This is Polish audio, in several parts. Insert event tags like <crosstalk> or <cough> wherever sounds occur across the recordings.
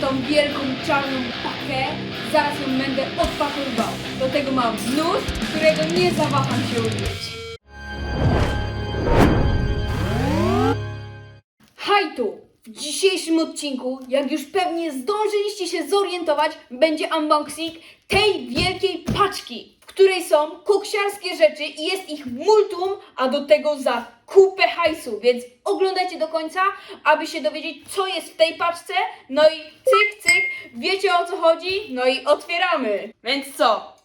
tą wielką czarną pakę, zaraz ją będę odpakowywał. Do tego mam nóż, którego nie zawaham się użyć. Hajtu! W dzisiejszym odcinku, jak już pewnie zdążyliście się zorientować, będzie unboxing tej wielkiej paczki, w której są koksiarskie rzeczy i jest ich multum, a do tego za kupę hajsu, więc oglądajcie do końca, aby się dowiedzieć, co jest w tej paczce. No i cyk, cyk, wiecie o co chodzi? No i otwieramy. Więc co?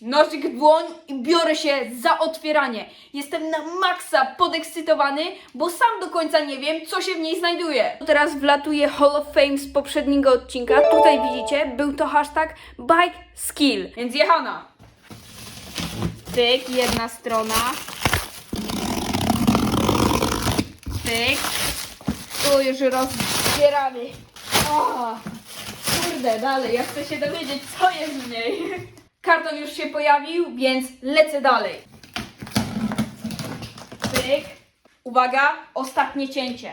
Nożyk w dłoń i biorę się za otwieranie. Jestem na maksa podekscytowany, bo sam do końca nie wiem, co się w niej znajduje. Teraz wlatuje Hall of Fame z poprzedniego odcinka. Tutaj widzicie, był to hashtag Bike Skill. Więc jechana. Tyk, jedna strona. Tyk. Tu już rozbieramy. O, kurde, dalej, ja chcę się dowiedzieć, co jest w niej. Karton już się pojawił, więc lecę dalej. Pyk. Uwaga, ostatnie cięcie.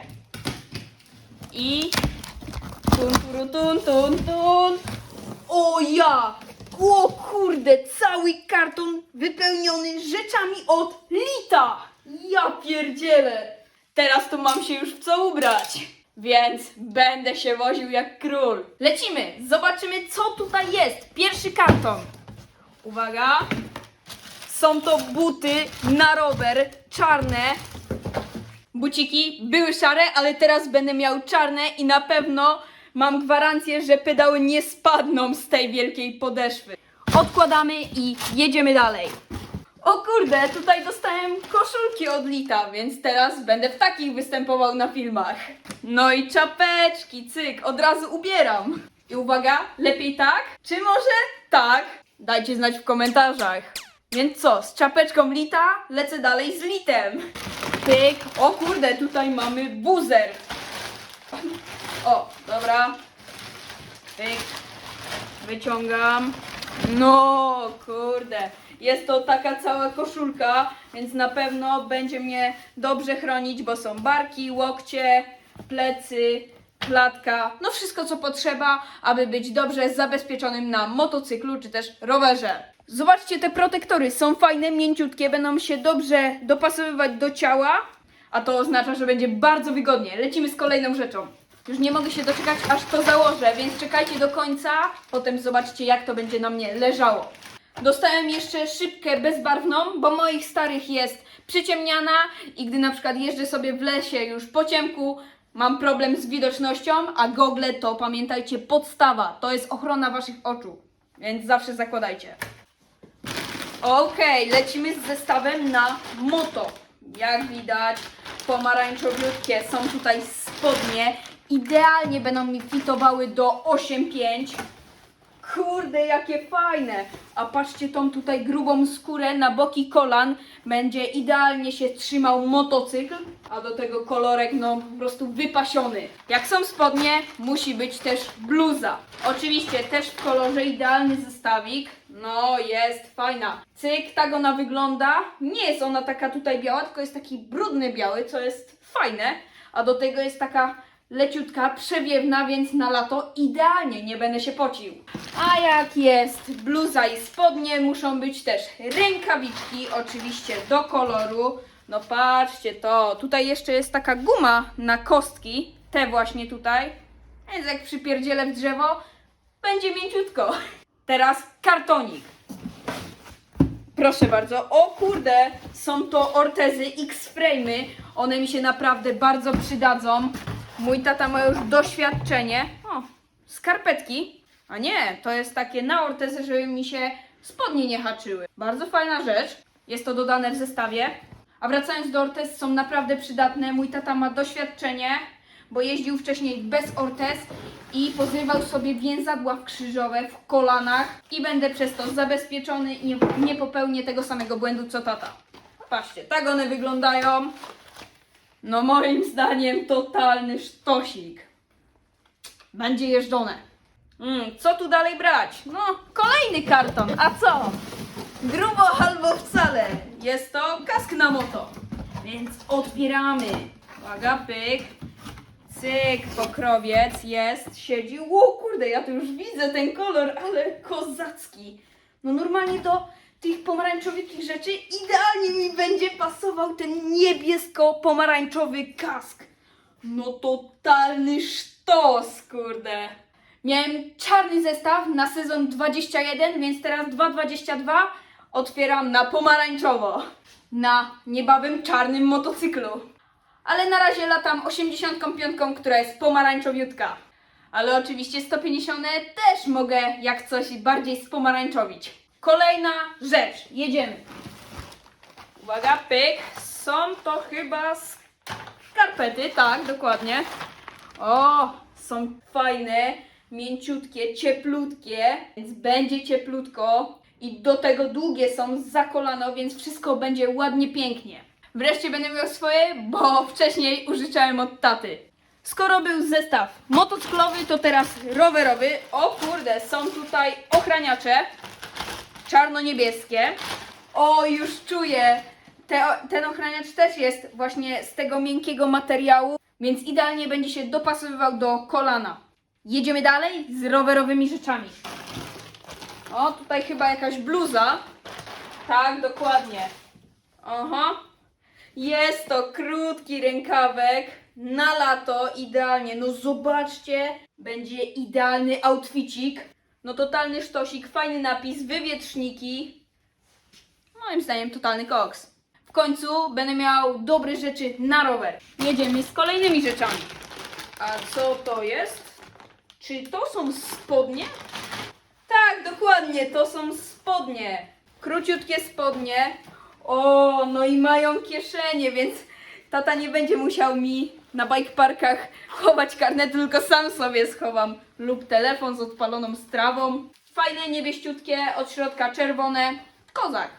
I tun, turu, tun, tun, tun. O ja! O kurde, cały karton wypełniony rzeczami od Lita! Ja pierdzielę! Teraz to mam się już w co ubrać. Więc będę się woził jak król. Lecimy, zobaczymy co tutaj jest. Pierwszy karton. Uwaga. Są to buty na rower, czarne. Buciki były szare, ale teraz będę miał czarne i na pewno mam gwarancję, że pedały nie spadną z tej wielkiej podeszwy. Odkładamy i jedziemy dalej. O kurde, tutaj dostałem koszulki od Lita, więc teraz będę w takich występował na filmach. No i czapeczki, cyk, od razu ubieram. I uwaga, lepiej tak? Czy może tak? Dajcie znać w komentarzach. Więc co, z czapeczką Lita lecę dalej z Litem. Pyk, o kurde, tutaj mamy buzer. O, dobra. Pyk, wyciągam. No, kurde. Jest to taka cała koszulka, więc na pewno będzie mnie dobrze chronić, bo są barki, łokcie, plecy, klatka, no wszystko co potrzeba, aby być dobrze zabezpieczonym na motocyklu czy też rowerze. Zobaczcie, te protektory są fajne, mięciutkie, będą się dobrze dopasowywać do ciała, a to oznacza, że będzie bardzo wygodnie. Lecimy z kolejną rzeczą. Już nie mogę się doczekać, aż to założę, więc czekajcie do końca, potem zobaczcie, jak to będzie na mnie leżało. Dostałem jeszcze szybkę bezbarwną, bo moich starych jest przyciemniana i gdy na przykład jeżdżę sobie w lesie już po ciemku, mam problem z widocznością, a gogle to pamiętajcie podstawa, to jest ochrona waszych oczu, więc zawsze zakładajcie. Okej, lecimy z zestawem na moto. Jak widać, pomarańczowiutkie są tutaj spodnie. Idealnie będą mi fitowały do 8,5. Kurde, jakie fajne! A patrzcie tą tutaj grubą skórę na boki kolan. Będzie idealnie się trzymał motocykl, a do tego kolorek no po prostu wypasiony. Jak są spodnie, musi być też bluza. Oczywiście też w kolorze idealny zestawik. No jest fajna. Cyk, tak ona wygląda. Nie jest ona taka tutaj biała, tylko jest taki brudny biały, co jest fajne. A do tego jest taka leciutka, przewiewna, więc na lato idealnie nie będę się pocił. A jak jest bluza i spodnie, muszą być też rękawiczki, oczywiście do koloru. No patrzcie to, tutaj jeszcze jest taka guma na kostki, te właśnie tutaj. Więc jak przypierdzielę w drzewo, będzie mięciutko. Teraz kartonik. Proszę bardzo. O kurde, są to ortezy X-Frame'y. One mi się naprawdę bardzo przydadzą. Mój tata ma już doświadczenie. O, skarpetki. A nie, to jest takie na ortezy, żeby mi się spodnie nie haczyły. Bardzo fajna rzecz. Jest to dodane w zestawie. A wracając do ortez, są naprawdę przydatne. Mój tata ma doświadczenie, bo jeździł wcześniej bez ortez i pozrywał sobie więzadła krzyżowe w kolanach i będę przez to zabezpieczony i nie, nie popełnię tego samego błędu co tata. Patrzcie, tak one wyglądają. No moim zdaniem totalny sztosik. Będzie jeżdżone. Mm, co tu dalej brać? No, kolejny karton. A co? Grubo albo wcale. Jest to kask na moto. Więc otwieramy. Uwaga, pyk. Cyk, pokrowiec jest, siedzi. Ło, kurde, ja tu już widzę ten kolor, ale kozacki. No normalnie do tych pomarańczowych rzeczy idealnie mi będzie pasował ten niebiesko-pomarańczowy kask. No totalny sztos, kurde. Miałem czarny zestaw na sezon 21, więc teraz 2.22 otwieram na pomarańczowo. Na niebawem czarnym motocyklu. Ale na razie latam 85, która jest pomarańczowiutka. Ale oczywiście 150 też mogę jak coś bardziej spomarańczowić. Kolejna rzecz. Jedziemy. Uwaga, pyk. Są to chyba skarpety, tak, dokładnie. O, są fajne, mięciutkie, cieplutkie, więc będzie cieplutko. I do tego długie są za kolano, więc wszystko będzie ładnie, pięknie. Wreszcie będę miał swoje, bo wcześniej użyczałem od taty. Skoro był zestaw motocyklowy, to teraz rowerowy. O kurde, są tutaj ochraniacze czarno-niebieskie. O, już czuję. Te, ten ochraniacz też jest właśnie z tego miękkiego materiału, więc idealnie będzie się dopasowywał do kolana. Jedziemy dalej z rowerowymi rzeczami. O, tutaj chyba jakaś bluza. Tak, dokładnie. Aha. Jest to krótki rękawek na lato, idealnie. No zobaczcie, będzie idealny outficik. No totalny sztosik, fajny napis, wywietrzniki. Moim zdaniem totalny koks. W końcu będę miał dobre rzeczy na rower. Jedziemy z kolejnymi rzeczami. A co to jest? Czy to są spodnie? Tak, dokładnie, to są spodnie. Króciutkie spodnie. O, no i mają kieszenie, więc tata nie będzie musiał mi na bike parkach chować karnetu, tylko sam sobie schowam. Lub telefon z odpaloną strawą. Fajne, niebieściutkie, od środka czerwone. Kozak.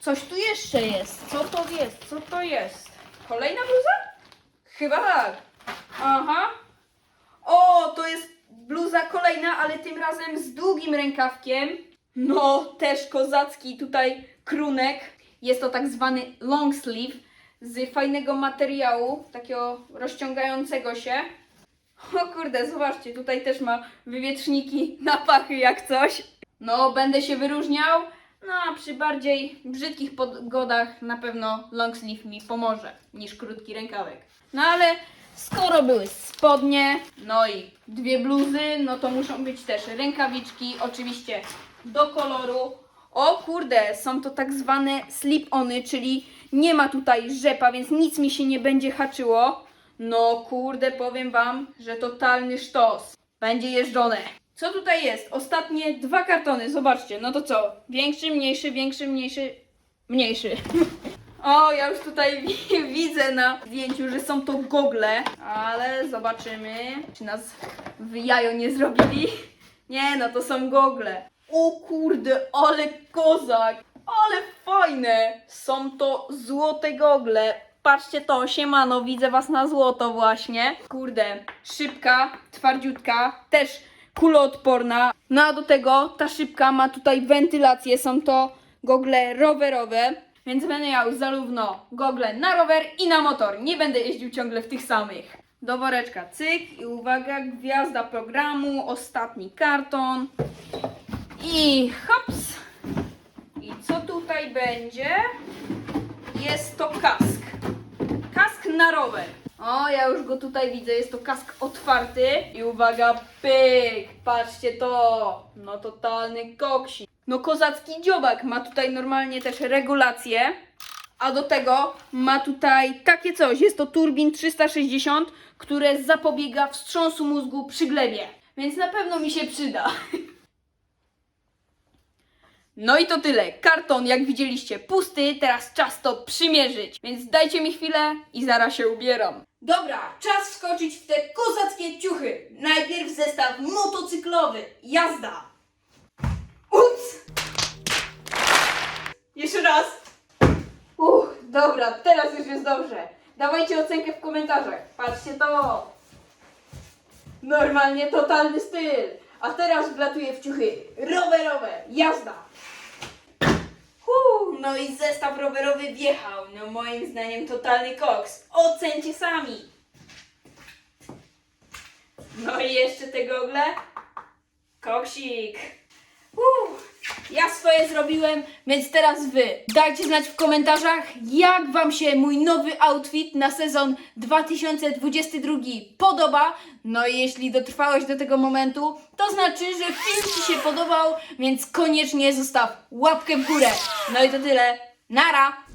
Coś tu jeszcze jest. Co to jest? Co to jest? Kolejna bluza? Chyba tak. Aha. O, to jest bluza kolejna, ale tym razem z długim rękawkiem. No, też kozacki tutaj krunek. Jest to tak zwany long sleeve z fajnego materiału, takiego rozciągającego się. O kurde, zobaczcie, tutaj też ma wywietrzniki na pachy jak coś. No, będę się wyróżniał. No, a przy bardziej brzydkich pogodach na pewno long sleeve mi pomoże niż krótki rękawek. No ale skoro były spodnie, no i dwie bluzy, no to muszą być też rękawiczki, oczywiście do koloru. O kurde, są to tak zwane slip-ony, czyli nie ma tutaj rzepa, więc nic mi się nie będzie haczyło. No kurde, powiem wam, że totalny sztos. Będzie jeżdżone. Co tutaj jest? Ostatnie dwa kartony, zobaczcie, no to co? Większy, mniejszy, większy, mniejszy, mniejszy. <laughs> O, ja już tutaj wi- widzę na zdjęciu, że są to gogle, ale zobaczymy, czy nas w jajo nie zrobili. Nie, no to są gogle. O kurde, ale kozak, ale fajne. Są to złote gogle. Patrzcie to, siemano, widzę was na złoto właśnie. Kurde, szybka, twardziutka, też kuloodporna. No a do tego ta szybka ma tutaj wentylację, są to gogle rowerowe. Więc będę miał zarówno gogle na rower i na motor. Nie będę jeździł ciągle w tych samych. Do woreczka cyk i uwaga, gwiazda programu, ostatni karton. I hops. Co tutaj będzie? Jest to kask. Kask na rower. O, ja już go tutaj widzę, jest to kask otwarty. I uwaga, pyk, patrzcie to. No totalny koksi. No kozacki dziobak, ma tutaj normalnie też regulację. A do tego ma tutaj takie coś, jest to Turbin 360, które zapobiega wstrząsu mózgu przy glebie. Więc na pewno mi się przyda. <laughs> No i to tyle. Karton, jak widzieliście, pusty. Teraz czas to przymierzyć. Więc dajcie mi chwilę i zaraz się ubieram. Dobra, czas wskoczyć w te kozackie ciuchy. Najpierw zestaw motocyklowy. Jazda. Ups! Jeszcze raz. Uch, dobra, teraz już jest dobrze. Dawajcie ocenkę w komentarzach. Patrzcie to. Normalnie totalny styl. A teraz wlatuję w ciuchy rowerowe. Jazda. Huu, no i zestaw rowerowy wjechał. No moim zdaniem totalny koks. Ocencie sami. No i jeszcze te gogle. Koksik. Swoje zrobiłem, więc teraz wy. Dajcie znać w komentarzach, jak wam się mój nowy outfit na sezon 2022 podoba. No i jeśli dotrwałeś do tego momentu, to znaczy, że film ci się podobał, więc koniecznie zostaw łapkę w górę. No i to tyle. Nara!